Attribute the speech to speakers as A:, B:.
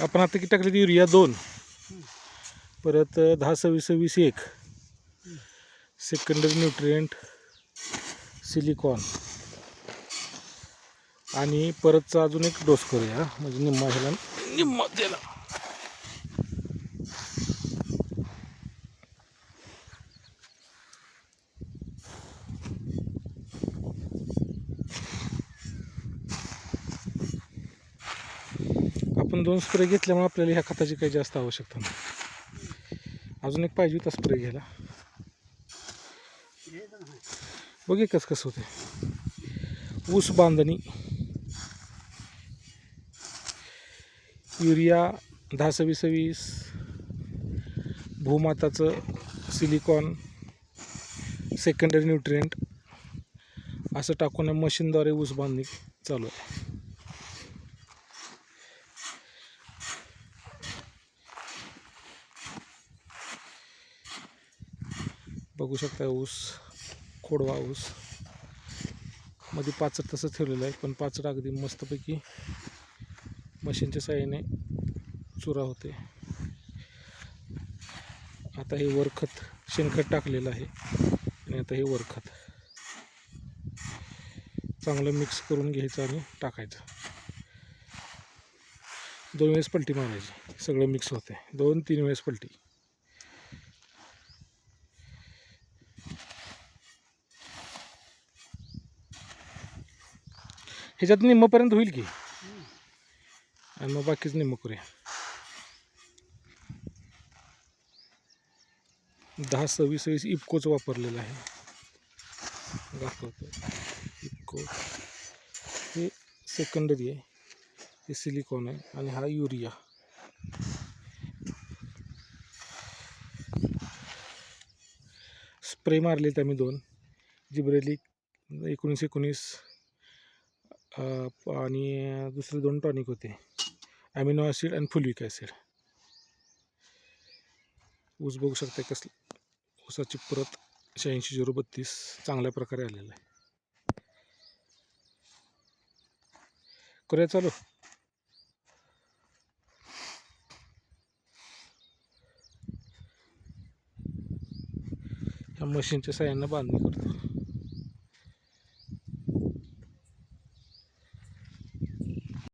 A: आपण आता किती टाकली ती युरिया दोन. परत दहा सव्वीस सव्वीस एक. सेकंडरी न्यूट्रिएंट सिलिकॉन आणि परतचा अजून एक डोस करूया. म्हणजे निम्मा ह्याला. निम्मा त्याला. आपण दोन स्प्रे घेतल्यामुळे आपल्याला ह्या खताची काही जास्त आवश्यकता नाही. अजून एक पाहिजे होता स्प्रे घ्यायला. बघे कसं कसं होते ऊस बांधणी. युरिया दहा सव्वीस सव्वीस भूमाताचं सिलिकॉन सेकंडरी न्यूट्रिएंट असं टाकून मशीनद्वारे ऊस बांधणी चालू आहे. बघू शकता ऊस खोडवा ऊस. मध्ये पाचट तसं ठेवलेलं आहे पण पाचट अगदी मस्तपैकी मशीनच्या साह्याने चुरा होते आता हे वरखत शेणखत टाकलेलं आहे आणि आता हे वरखत. चांगलं मिक्स करून घ्यायचं आणि टाकायचं. दोन वेळेस पलटी मारायची सगळं मिक्स होते दोन तीन वेळेस पलटी. ह्याच्यात निम्मपर्यंत होईल की? आणि मग बाकीच निम्म करूया. दहा सव्वीस सव्वीस इफकोचं वापरलेलं आहे. दाखवतो. इफको. हे सेकंडरी आहे. हे सिलिकॉन आहे आणि हा युरिया स्प्रे मारलेत आम्ही दोन. जिब्रेलिक एकोणीस एकोणीस आणि दुसरे दोन टॉनिक होते. ॲमिनो ॲसिड आणि फुलिक ॲसिड. ऊस बघू शकता कसलं ऊसाची परत शहाऐंशी झिरो बत्तीस चांगल्या प्रकारे आलेलं आहे. करूया चालू. ह्या मशीनच्या साह्यानं बांधणी करतो.